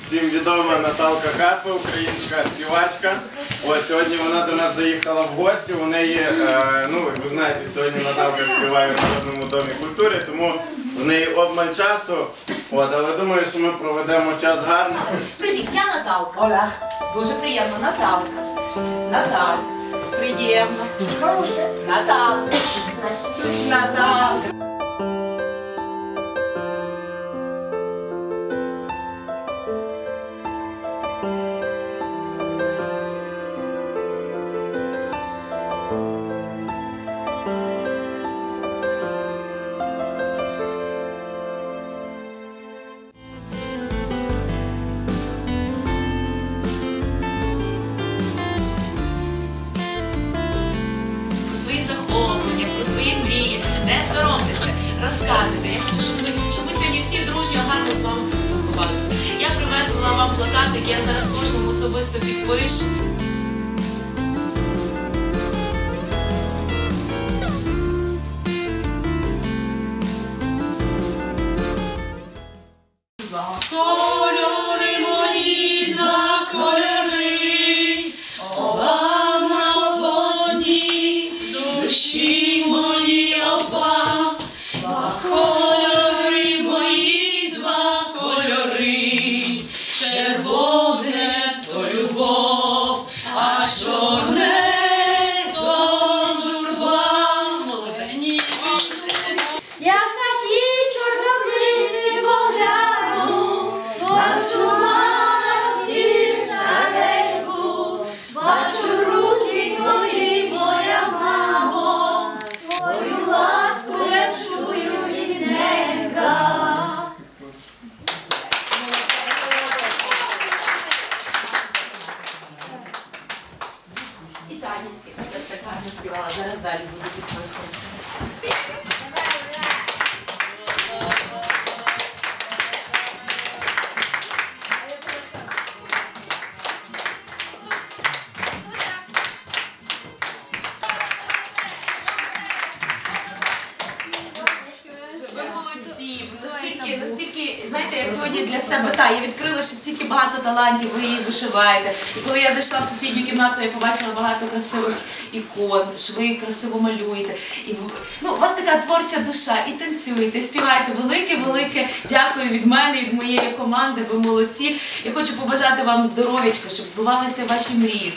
всім відома Наталка Карпа, українська співачка. От сьогодні вона до нас заїхала в гості. У неї, е, ну ви знаєте, сьогодні Наталка співає в Народному домі культури, тому в неї обмаль часу. От, але думаю, що ми проведемо час гарно. Привіт, я Наталка. Олег. Дуже приємно, Наталка. Наталка. Приємно. Наталка. Розказуйте. Я хочу, щоб ми, щоб ми сьогодні всі дружньо гарно з вами поспілкувалися. Я привезла вам плакатик, я зараз кожному особисто підпишу. І Таня співала, теж так гарно співала. Зараз далі буду підписувати. Молодці, настільки, настільки, знаєте, я сьогодні для себе та я відкрила, що стільки багато талантів ви її вишиваєте. І коли я зайшла в сусідню кімнату, я побачила багато красивих ікон, що ви красиво малюєте. І ну, у вас така творча душа, і танцюєте, і співаєте. Велике, велике дякую від мене, від моєї команди. Ви молодці. Я хочу побажати вам здоров'ячка, щоб збувалися ваші мрії,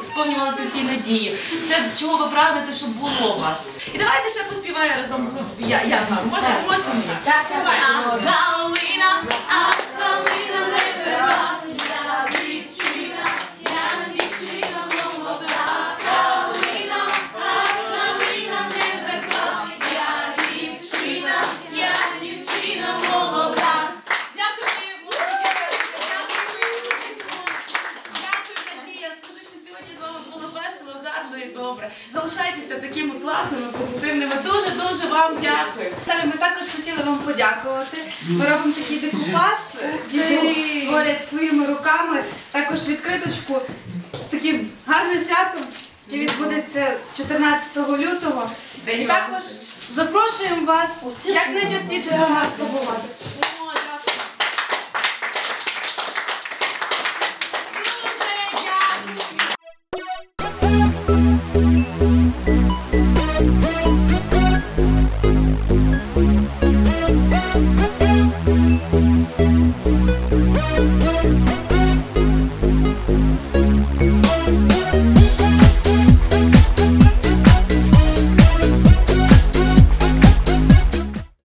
сповнювалися всі надії, все, чого ви прагнете, щоб було у вас. І давайте ще поспіваю разом з. Я, я з вами. Можна, можна мені? Так, А Галина, добре. Залишайтеся такими класними, позитивними. Дуже дуже вам дякую. Наталі, ми також хотіли вам подякувати. Ми робимо такий декупаж, діти творять своїми руками, також відкриточку з таким гарним святом, яке відбудеться 14 лютого. І також запрошуємо вас як найчастіше до нас побувати.